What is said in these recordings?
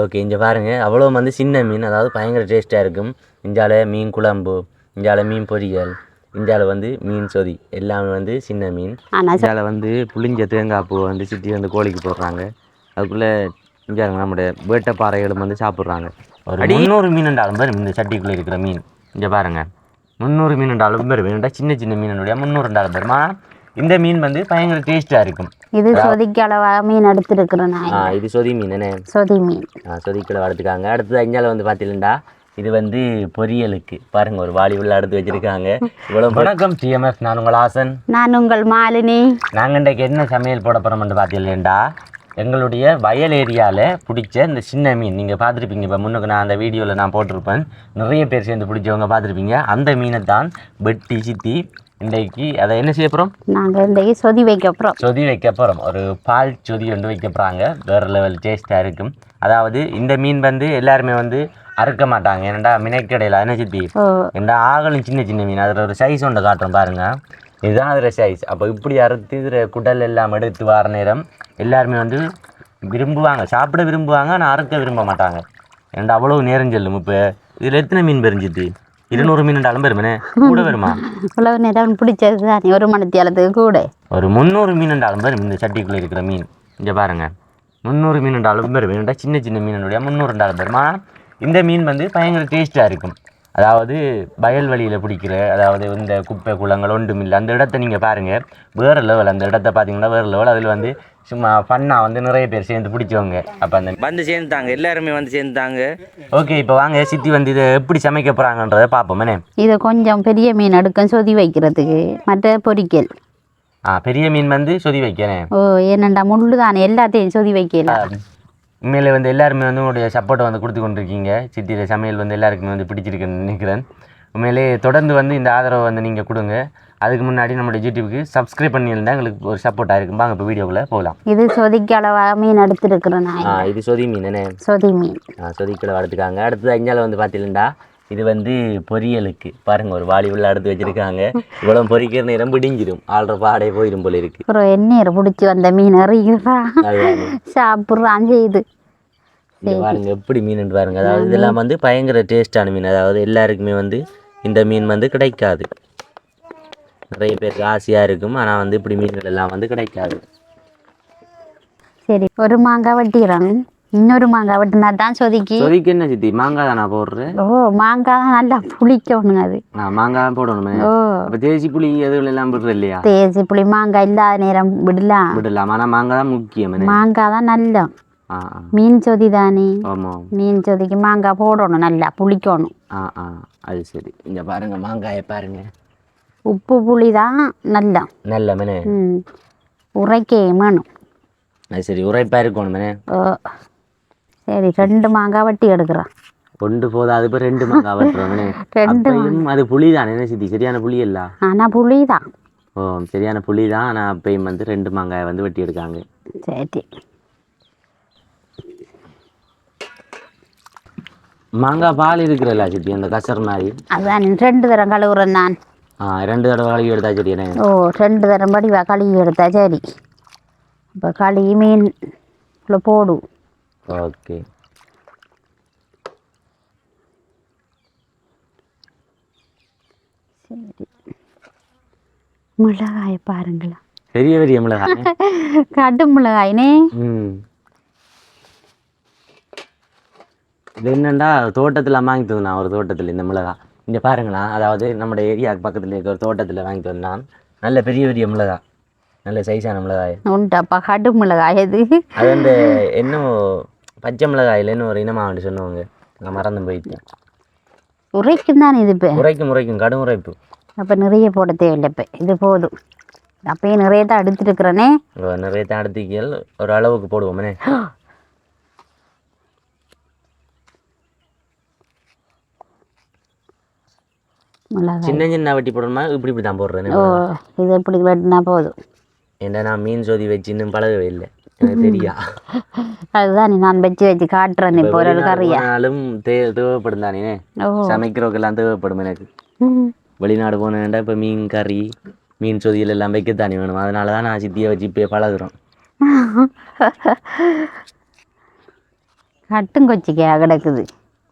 Okay இங்கே பாருங்கள் அவ்வளோ வந்து சின்ன மீன் அதாவது பயங்கர டேஸ்ட்டாக இருக்கும். இஞ்சால மீன் குழம்பு இஞ்சால மீன் பொரியல் இஞ்சால வந்து மீன் சொதி எல்லாமே வந்து சின்ன மீன். இஞ்சால வந்து புளிஞ்ச தேங்காய் பூவை வந்து சிட்டி வந்து கோழிக்கு போடுறாங்க. அதுக்குள்ளே இஞ்சால நம்முடைய வேட்டைப்பாறைகளும் வந்து சாப்பிட்றாங்க. ஒரு முந்நூறு மீன் என்றாலும் பேர் இந்த சட்டிக்குள்ளே இருக்கிற மீன். இங்கே பாருங்கள் முந்நூறு மீன் என்றாலும் பேர் வேணுண்டா சின்ன சின்ன மீனுடைய முந்நூறு என்றாலும் பேர் ஆனால் இந்த மீன் வந்து பயங்கர டேஸ்ட்டாக இருக்கும். இது சொதிக்கு அளவாக மீன் எடுத்துருக்குறேன் இது சொதி மீன் என்ன? சொதி மீன். சொதிக்கில் வளர்த்துக்காங்க. அடுத்தது அஞ்சால வந்து பார்த்தீங்கன்னா இது வந்து பொரியலுக்கு. பாருங்க ஒரு வாளி உள்ள அடுத்து வச்சிருக்காங்க. இவ்வளோ வணக்கம் டிஎம்எஃப் நான் உங்கள் ஆசன். நான் உங்கள் மாலினி. நாங்கள் இன்றைக்கு என்ன சமையல் போட போகிறோம்னு பார்த்தீங்களா எங்களுடைய வயல் ஏரியாவில் பிடிச்ச இந்த சின்ன மீன். நீங்கள் பார்த்துருப்பீங்க இப்போ முன்னுக்கு நான் அந்த வீடியோவில் நான் போட்டிருப்பேன். நிறைய பேர் சேர்ந்து பிடிச்சவங்க பார்த்துருப்பீங்க. அந்த மீனை தான் வெட்டி சித்தி இன்றைக்கு அதை என்ன செய்ய போகிறோம் நாங்கள் இன்றைக்கு சொதி வைக்க போகிறோம் சொதி வைக்க போகிறோம் ஒரு பால் சொதி வந்து வைக்க போகிறாங்க வேறு லெவல் டேஸ்ட்டாக இருக்கும். அதாவது இந்த மீன் வந்து எல்லாருமே வந்து அறுக்க மாட்டாங்க. ஏன்னா மினைக்கடையில் என்ன சித்தி? இந்த ஆகலும் சின்ன சின்ன மீன். அதில் ஒரு சைஸ் ஒன்று காட்டுறோம் பாருங்க. இதுதான் அதில் சைஸ் அப்போ இப்படி அறுத்து இதில் குடல் எல்லாம் எடுத்து வர நேரம் எல்லாருமே வந்து விரும்புவாங்க. சாப்பிட விரும்புவாங்க ஆனால் அறுக்க விரும்ப மாட்டாங்க. ஏன்டா அவ்வளோ நேரம் செல்லும் இப்போ? இதில் எத்தனை மீன் பெரிஞ்சிது இருநூறு மீன் ரெண்டாலும் பெருமனே கூட வருமா இவ்வளவு நேரம் பிடிச்சது தானே ஒரு மணித்தியாலத்துக்கு கூட. ஒரு முந்நூறு மீன் என்றாலும் பேர் இந்த சட்டிக்குள்ளே இருக்கிற மீன். இங்கே பாருங்க. முந்நூறு மீன் என்றாலும் பேர் வேணுண்டா சின்ன சின்ன மீனுடைய முந்நூறு ரெண்டாலும் பேர் ஆனால் இந்த மீன் வந்து பயங்கர டேஸ்ட்டாக இருக்கும். அதாவது வயல்வெளியில் பிடிக்கிற அதாவது இந்த குப்பை குளங்கள் ஒன்றும் இல்லை அந்த இடத்த நீங்கள் பாருங்கள் வேறு லெவல் அந்த இடத்த பார்த்தீங்கன்னா வேறு லெவல் அதில் வந்து சும்மா ஃபன்னாக வந்து நிறைய பேர் சேர்ந்து பிடிச்சவங்க. அப்போ அந்த வந்து சேர்ந்துட்டாங்க. எல்லாருமே வந்து சேர்ந்துட்டாங்க. ஓகே இப்போ வாங்க. சித்தி வந்து இதை எப்படி சமைக்க போகிறாங்கன்றதை பார்ப்போமே. இது கொஞ்சம் பெரிய மீன் எடுக்கும் சொதி வைக்கிறதுக்கு மற்ற பொரிக்கல் ஆ பெரிய மீன் வந்து சொதி வைக்கிறேன் ஓ ஏனண்டா முள்ளு தானே எல்லாத்தையும் சொதி வைக்கல? உண்மையிலே வந்து எல்லாருமே வந்து உங்களுடைய சப்போர்ட்டை வந்து கொடுத்து கொண்டிருக்கீங்க. சித்திர சமையல் வந்து எல்லாருக்குமே வந்து பிடிச்சிருக்குன்னு நினைக்கிறேன். உண்மையிலே தொடர்ந்து வந்து இந்த ஆதரவை வந்து நீங்கள் கொடுங்க. அதுக்கு முன்னாடி நம்மளுடைய யூடியூப்க்கு சப்ஸ்கிரைப் பண்ணியிருந்தால் எங்களுக்கு ஒரு சப்போர்ட்டாக இருக்கும். வாங்க இப்போ வீடியோக்குள்ளே போகலாம். இது சொதிக்கு அளவாக மீன் எடுத்துருக்குறேன் ஆ இது சொதி மீன் என்ன சொதி மீன். சொதிக்கில் வளர்த்துக்காங்க. அடுத்தது அஞ்சால வந்து பார்த்தீங்கன்னா இது வந்து பொரியலுக்கு. பாருங்க ஒரு வாளி உள்ள அடுத்து வச்சிருக்காங்க. இவ்வளோ பொரிக்கிற நேரம் பிடிஞ்சிடும் ஆள்ற பாடே போயிடும் போல இருக்கு. அப்புறம் எண்ணெய் பிடிச்சி வந்த மீன் அறிகிறா. சாப்பிட்றான் செய்யுது பாருங்க எப்படி மீன் பாருங்க. அதாவது இதெல்லாம் வந்து பயங்கர டேஸ்டான மீன். அதாவது எல்லாருக்குமே வந்து இந்த மீன் வந்து கிடைக்காது. நிறைய பேருக்கு ஆசையாக இருக்கும். ஆனால் வந்து இப்படி மீன்கள் எல்லாம் வந்து கிடைக்காது. சரி ஒரு மாங்காய் வெட்டிடுறாங்க. இன்னொரு மாங்காய் வெட்டினா தான் சொதிக்கு. சொதிக்கு என்ன சித்தி? மாங்காய் தானா போடுறேன் ஓ மாங்காய் நல்லா புளிக்கணுங்க அது. மாங்காய் போடணுமே. ஓ. அப்போ தேசி புளி எதுவும் எல்லாம் விடுற இல்லையா? தேசி புளி மாங்காய் இல்லாத நேரம் விடலாம். விடலாம். ஆனால் மாங்காய் தான் முக்கியம் மாங்காய் தான் நல்ல மீன் சொதி தானே? மீன் சொதிக்கு மாங்காய் போடணும் நல்லா புளிக்கணும். ஆ ஆ. அது சரி. இங்கே பாருங்க மாங்காயை பாருங்க. உப்பு புளி தான் நல்லா நல்ல மேனே உரைக்கே வேணும். அது சரி உரைப்பாக இருக்கணும் மேனே சரி ரெண்டு மாங்காய் வெட்டி எடுக்கிறேன் கொண்டு போதாது இப்போ ரெண்டு மாங்காய் வெட்டுறோம் ரெண்டு அது புளி தானே என்ன சித்தி? சரியான புளி இல்ல ஆனால் புளி தான் ஓ சரியான புளி தான் ஆனால் அப்பையும் வந்து ரெண்டு மாங்காயை வந்து வெட்டி எடுக்காங்க. சரி. மாங்காய் பால் இருக்கிறல்ல சித்தி அந்த கசர் மாதிரி? அதான் ரெண்டு தரம் கழுவுறேன் நான். ஆ ரெண்டு தடவை கழுவி எடுத்தா சரி ஓ ரெண்டு தரம் படி கழுவி எடுத்தா சரி. இப்போ கழுவி மீன் உள்ள போடு. ஓகே. சரி. மிளகாய் பாருங்களா பெரிய பெரிய மிளகாய். கடும் மிளகாய்னே இது என்னண்டா? தோட்டத்தில் வாங்கிட்டு வந்தான் ஒரு தோட்டத்தில் இந்த மிளகாய். இங்கே பாருங்களா அதாவது நம்ம ஏரியாவுக்கு பக்கத்தில் இருக்க ஒரு தோட்டத்தில் வாங்கிட்டு வந்தான் நல்ல பெரிய பெரிய மிளகாய். நல்ல சைஸான மிளகாய். உண்டாப்பா கடும் மிளகாய் அது அது அந்த இன்னும் பச்சை மிளகாயில் இன்னும் ஒரு இனமாக வந்து சொன்னவங்க. நான் மறந்து போயிட்டேன். உரைக்கும் தானே இது இப்போ? உரைக்கும் உரைக்கும். கடும் உரைப்பு. அப்போ நிறைய போட தேவையில்லை இப்போ. இது போதும். அப்பயே நிறைய தான் எடுத்துருக்குறேனே. நிறைய தாடத்திக்கல் ஒரு அளவுக்கு போடுவோமே மிளகாய். சின்ன சின்ன வெட்டி போடணுமா? இப்படி இப்படி தான் போடுறேன். இது இப்படி வெட்டினா போதும். ஏன்டா நான் மீன் சோதி வச்சு இன்னும் பழகவே இல்லை. தெரியா? அதுதான் நான் வச்சு வச்சு காட்டுறேன் இப்போ ஒரு ஒரு கறியா. போனாலும் தே தேவைப்படும் தானே ஓ. சமைக்கிறவக்கெல்லாம் தேவைப்படும் எனக்கு. வெளிநாடு போனேன்டா இப்போ மீன் கறி மீன் சொதியில் எல்லாம் வைக்கத்தானே வேணும். அதனால தான் நான் சித்தியை வச்சு இப்போ பழகுறோம். கட்டும் கொச்சிக்கையா கிடக்குது.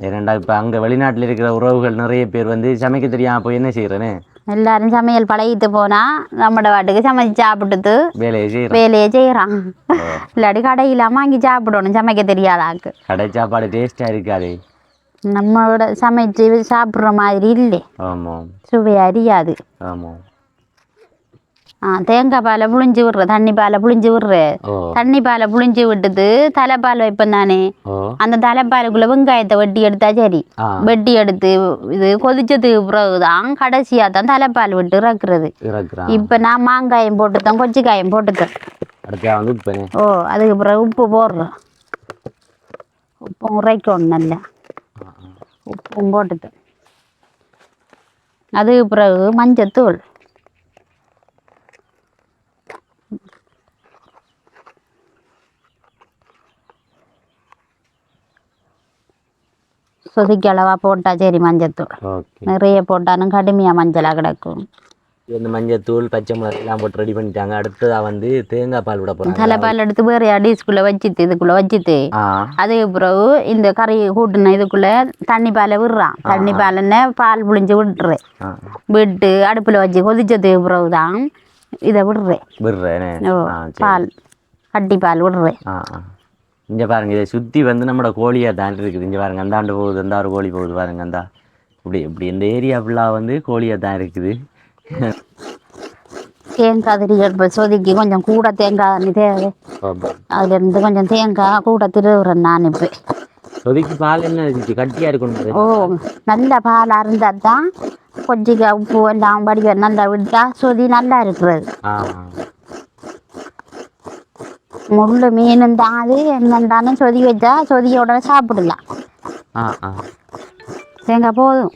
ஏனண்டா இப்போ அங்கே வெளிநாட்டில் இருக்கிற உறவுகள் நிறைய பேர் வந்து சமைக்க தெரியாம போய் என்ன செய்கிறேன்னு எல்லாரும் சமையல் பழகிட்டு போனா நம்மட வாட்டுக்கு சமைச்சு சாப்பிட்டுட்டு வேலையை செய்கிறான் இல்லாட்டி கடையில் வாங்கி சாப்பிடணும் சமைக்க தெரியாதாக்கு கடை சாப்பாடு டேஸ்ட்டாக இருக்காது நம்மளோட சமைச்சு சாப்பிட்ற மாதிரி இல்லை ஆமாம் சுவை அறியாது ஆமாம் தேங்காய் பாலை புளிஞ்சு விடுற தண்ணி பாலை புளிஞ்சு விடுற தண்ணி பாலை புளிஞ்சு விட்டுட்டு தலைப்பால் வைப்பேன் தானே அந்த தலைப்பாலுக்குள்ள வெங்காயத்தை வெட்டி எடுத்தா சரி. வெட்டி எடுத்து இது கொதிச்சதுக்கு பிறகுதான் கடைசியாக தான் தலைப்பால் விட்டு இறக்குறது. இப்போ நான் மாங்காயம் போட்டுத்தேன் கொச்சிக்காயம் போட்டுத்தேன் ஓ அதுக்கு பிறகு உப்பு போடுறோம். உப்பும் உரைக்கணும் நல்லா. உப்பும் போட்டுட்டேன். அதுக்கு பிறகு மஞ்சத்தூள். சொதிக்கு அளவா போட்டா சரி மஞ்சத்தூள். நிறைய போட்டாலும் கடுமையாக மஞ்சளாக கிடக்கும். இந்த மஞ்சத்தூள் பச்சை மிளகாய் எல்லாம் போட்டு ரெடி பண்ணிட்டாங்க. அடுத்ததாக வந்து தேங்காய் பால் விட போகிறாங்க தலைப்பால் எடுத்து வேறு அடிஸ்குள்ளே வச்சுட்டு இதுக்குள்ளே வச்சுட்டு அதுக்கு பிறகு இந்த கறி கூட்டின இதுக்குள்ளே தண்ணி பாலை விடுறான். தண்ணி பாலுன்னு பால் புளிஞ்சு விட்டுறேன் ஆ. விட்டு அடுப்பில் வச்சு கொதிச்சதுக்கு பிறகு தான் இதை விடுறேன் விடுறேனே? ஓ பால் கட்டி பால் விடுறேன் ஆ ஆ. இங்கே பாருங்க இதை சுற்றி வந்து நம்மளோட கோழியாக தாண்டி இருக்குது. இங்கே பாருங்க அந்தாண்டு போகுது அந்த ஒரு கோழி போகுது பாருங்க அந்த இப்படி இப்படி இந்த ஏரியா ஃபுல்லாக வந்து கோழியாக தான் இருக்குது. தேங்காய் திரிகள் சொதுக்கி கொஞ்சம் கூட தேங்காய் தண்ணி தேவை. அதுலேருந்து கொஞ்சம் தேங்காய் கூட திருவுறேன் நான் இப்போ. இப்போதைக்கு பால் என்ன கட்டியாக இருக்கணும் ஓ நல்ல பால் அருந்தால் தான் கொஞ்சம் உப்பு எல்லாம் வடிவ நல்லா விட்டா சொதி நல்லா இருக்கிறது. முள்ளு மீனும் தான் அது என்னண்டாலும் சொதி வச்சா சொதியோட சாப்பிடலாம். ஆ ஆ. தேங்காய் போதும்.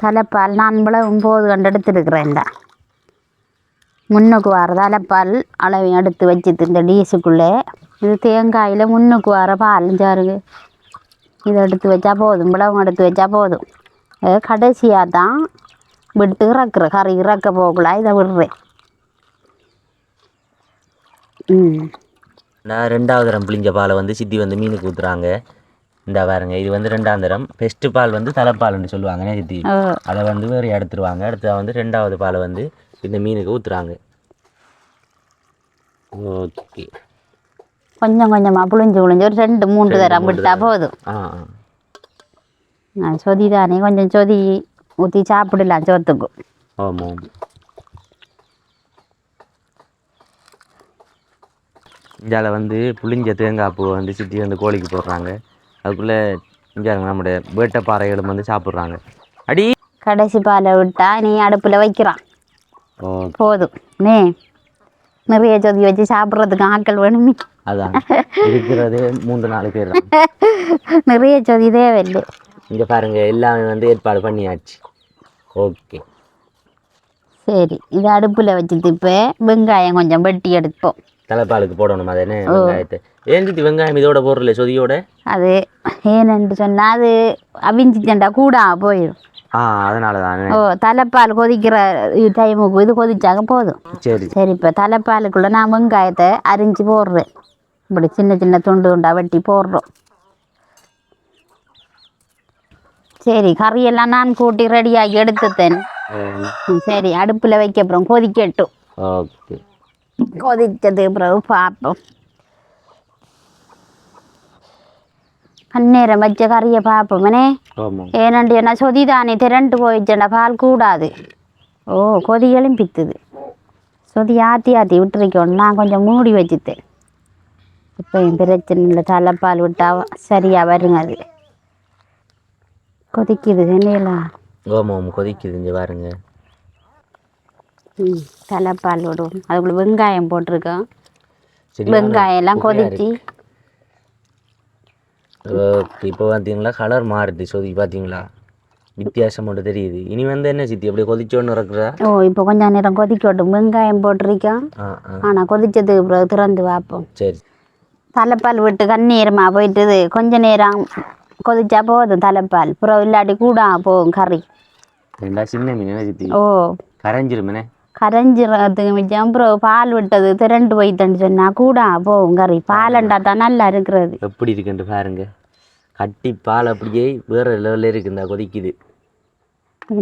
தலைப்பால் நான் இவ்வளவு ஒம்பது கண்டு எடுத்துருக்குறேன்டா முன்னுக்கு வர தலைப்பால் அளவு எடுத்து வச்சுட்டு இந்த டீஸுக்குள்ளே இது தேங்காயில் முன்னுக்கு வர பால் சாருங்க இதை எடுத்து வச்சா போதும் இவ்வளவு எடுத்து வச்சா போதும் கடைசியாக தான் விட்டு இறக்குற கறி இறக்க போகல இதை விடுறேன் ம் நான் ரெண்டாவது தரம் புளிஞ்ச பாலை வந்து சித்தி வந்து மீனுக்கு ஊற்றுறாங்க இந்த பாருங்க இது வந்து ரெண்டாம் தரம் ஃபெஸ்ட்டு பால் வந்து தலைப்பால்னு சொல்லுவாங்கண்ணே சித்தி அதை வந்து வேறு எடுத்துருவாங்க அடுத்து வந்து ரெண்டாவது பாலை வந்து இந்த மீனுக்கு ஊற்றுறாங்க ஓகே கொஞ்சம் கொஞ்சமாக புளிஞ்சு புளிஞ்சு ஒரு ரெண்டு மூன்று தரம் விட்டா போதும். சொதி தானே கொஞ்சம் சொதி ஊற்றி சாப்பிடலாம் சோத்துக்கும் ஆமாம் இந்தியாவில் வந்து புளிஞ்ச தேங்காய் பூவை வந்து சித்தி வந்து கோழிக்கு போடுறாங்க. அதுக்குள்ளே இங்கே நம்முடைய வேட்டை பாறைகளும் வந்து சாப்பிட்றாங்க. அடி! கடைசி பாலை விட்டா நீ அடுப்பில் வைக்கிறான். போதும். நீ நிறைய சொதி வச்சு சாப்பிட்றதுக்கு ஆட்கள் வேணுமே. அதான். இருக்கிறது மூன்று நாலு பேர் நிறைய சொதி தேவையில்லை இங்கே பாருங்க எல்லாமே வந்து ஏற்பாடு பண்ணியாச்சு. ஓகே. சரி இது அடுப்பில் வச்சுட்டு இப்போ வெங்காயம் கொஞ்சம் வெட்டி எடுப்போம். தலைப்பாலுக்கு போடணும் அது என்ன வெங்காயத்தை? சித்தி வெங்காயம் இதோட போடுறல சொதியோட? அது ஏனென்று சொன்னால் அது அவிஞ்சிச்சண்டா கூட போயிடும். ஓ தலைப்பால் கொதிக்கிற டைமுக்கு இது கொதிச்சாங்க போதும் சரி சரி இப்போ தலைப்பாலுக்குள்ளே நான் வெங்காயத்தை அரிஞ்சு போடுறேன் இப்படி சின்ன சின்ன துண்டு துண்டா வெட்டி போடுறோம் சரி கறியெல்லாம் நான் கூட்டி ரெடியாகி ம், சரி அடுப்பில் வைக்க அப்புறம் கொதிக்கட்டும் கொதிச்சது பிறகு பார்ப்போம் அந்நேரம் வச்ச கறியை பார்ப்போமனே ஏனண்டு என்ன சொதி தானே திரண்டு போயிடுச்சேன்டா பால் கூடாது ஓ கொதி எலும்பித்துது சொதி ஆற்றி ஆற்றி விட்டுருக்கணும் நான் கொஞ்சம் மூடி வச்சுட்டேன் இப்போ என் பிரச்சனை இல்லை தலைப்பால் விட்டா சரியாக வருங்க அது கொதிக்குது என்னையில ஆமாம் கொதிக்குது இங்கே பாருங்க ம் தலைப்பால் விடுவோம் அதுக்குள்ள வெங்காயம் போட்டிருக்கோம் வெங்காயம் எல்லாம் கொதிச்சு இப்போ பார்த்தீங்களா கலர் மாறுது. சொதி பார்த்தீங்களா வித்தியாசம் மட்டும் தெரியுது. இனி வந்து என்ன சித்தி? அப்படியே கொதிச்சோன்னு இருக்கிறா? ஓ இப்போ கொஞ்சம் நேரம் கொதிக்கட்டும் வெங்காயம் போட்டிருக்கோம். ஆனால் கொதிச்சதுக்கு பிறகு திறந்து பார்ப்போம். சரி. தலைப்பால் விட்டு கண்ணீரமாக போயிட்டுது. கொஞ்ச நேரம் கொதிச்சா போதும் தலைப்பால். புறம் இல்லாட்டி கூட போகும் கறி. சின்ன மீன் சித்தி? ஓ. கரைஞ்சிருமேனே கரைஞ்சிறதுக்கு மிச்சம் அப்புறம் பால் விட்டது திரண்டு போயிட்டேன்னு சொன்னா கூட போகும் கறி. பாலண்டா தான் நல்லா இருக்கிறது. எப்படி இருக்குன்ட்டு பாருங்க. கட்டி பால் அப்படியே வேற லெவலில் இருக்கு இந்த கொதிக்குது.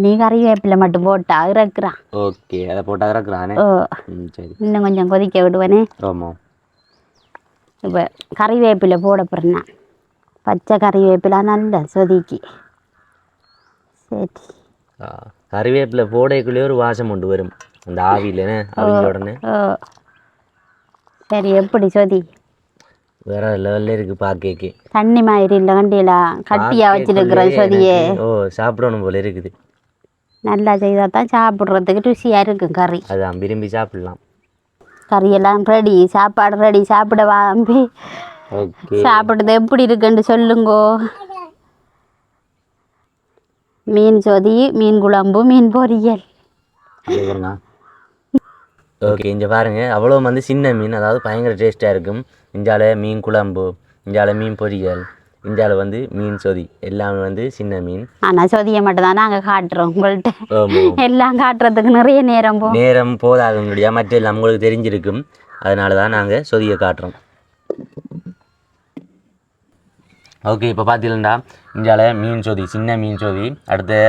நீ கறிவேப்பிலை மட்டும் போட்டா இறக்குறான். ஓகே அதை போட்டால் இறக்குறானே? ஓ சரி. இன்னும் கொஞ்சம் கொதிக்க விடுவேனே. ஆமாம் இப்போ கறிவேப்பிலை போட போகிறேன் பச்சை கறிவேப்பிலை நல்ல சொதிக்கு. சரி. கறிவேப்பிலை போடைக்குள்ளேயே ஒரு வாசம் கொண்டு வரும். அந்த ஆவியில் அவிஞ்ச உடனே. சரி எப்படி சொதி வேற லெவலில் இருக்கு பார்க்கே தண்ணி மாதிரி இல்லை கண்டியில கட்டியா வச்சிருக்கிற சொதியே ஓ சாப்பிடணும் போல இருக்குது. நல்லா செய்தால் தான் சாப்பிட்றதுக்கு ருசியாக இருக்கும் கறி. அதான் விரும்பி சாப்பிடலாம். கறியெல்லாம் ரெடி சாப்பாடு ரெடி சாப்பிட வாம்பி. சாப்பிடுறது எப்படி இருக்குன்னு சொல்லுங்கோ. மீன் சொதி மீன் குழம்பு மீன் பொரியல். ஓகே இங்கே பாருங்க. அவ்வளோ வந்து சின்ன மீன் அதாவது பயங்கர டேஸ்ட்டாக இருக்கும். இஞ்சால மீன் குழம்பு இஞ்சால மீன் பொரியல் இஞ்சால வந்து மீன் சொதி. எல்லாமே வந்து சின்ன மீன். ஆனால் சொதியை மட்டும் தான் நாங்கள் காட்டுறோம் உங்கள்கிட்ட எல்லாம் காட்டுறதுக்கு நிறைய நேரம் போ. நேரம் போதாது முடியாது மற்ற எல்லாம் உங்களுக்கு தெரிஞ்சிருக்கும். அதனால தான் நாங்கள் சொதியை காட்டுறோம். ஓகே இப்போ பார்த்தீங்கன்னா இந்தியாவில் மீன் சொதி சின்ன மீன் சொதி. அடுத்து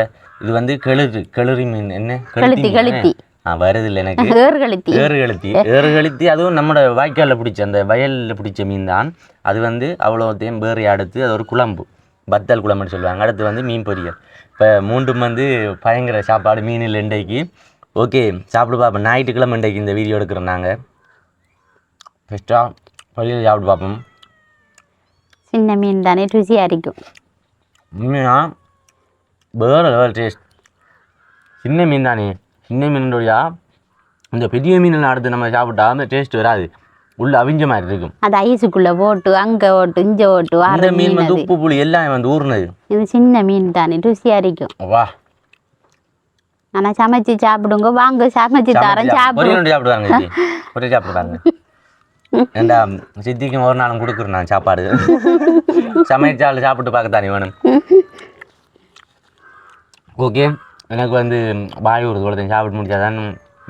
இது வந்து கெளுறு கெளுரி மீன். என்ன? கெளுத்தி, கெளுத்தி. தானே? ஆ வருது இல்லை எனக்கு. ஏறுகழுத்தி. ஏறு கெளுத்தி ஏறு கெளுத்தி அதுவும் நம்மளோட வாய்க்காலில் பிடிச்ச அந்த வயலில் பிடிச்ச மீன் தான் அது வந்து அவ்வளோத்தையும் வேறு அடுத்து அது ஒரு குழம்பு. பத்தல் குழம்புன்னு சொல்லுவாங்க. அடுத்து வந்து மீன் பொரியல். இப்போ மூன்றும் வந்து பயங்கர சாப்பாடு மீனில் இன்றைக்கு. ஓகே சாப்பிட்டு பார்ப்போம் ஞாயிற்றுக்கிழமை இன்றைக்கு இந்த வீடியோ எடுக்கிறோம் நாங்கள் ஃபஸ்ட்டாக பொரியல் சாப்பிட்டு பார்ப்போம். சின்ன மீன் தானே ருசியாக இருக்கும் உண்மையாக வேறு லெவல் டேஸ்ட் சின்ன மீன் தானே. சின்ன மீனுடைய இந்த பெரிய மீனில் அடுத்து நம்ம சாப்பிட்டா அந்த டேஸ்ட் வராது. உள்ள அவிஞ்ச மாதிரி இருக்கும். அது ஐஸுக்குள்ளே போட்டு அங்கே ஓட்டு இங்கே ஓட்டு அந்த மீன் மீன் வந்து உப்பு புளி எல்லாம் வந்து ஊறினது. இது சின்ன மீன் தானே ருசியாக இருக்கும் வா. ஆனால் சமைச்சு சாப்பிடுங்க வாங்க சமைச்சு தரேன் சாப்பிடுங்க. சாப்பிடுவாங்க பொரியல் சாப்பிடுவாங்க. ஏண்டா சித்திக்கும் ஒரு நாளும் கொடுக்குறேன் நான் சாப்பாடு. சமைச்சால் சாப்பிட்டு பார்க்கத்தானே வேணும். ஓகே. எனக்கு வந்து வாய் ஒரு தோளத்தையும் சாப்பிட்டு முடிச்சாதான்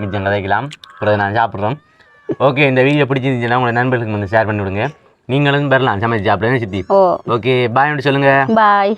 மிச்சம் கதைக்கலாம். பிறகு நான் சாப்பிட்றோம். ஓகே இந்த வீடியோ பிடிச்சிருந்துச்சுன்னா உங்களை நண்பர்களுக்கு வந்து ஷேர் பண்ணி விடுங்க. நீங்களும் பெறலாம் சமைச்சு சாப்பிடுங்க சித்தி? ஓகே பாய் சொல்லுங்கள் பாய்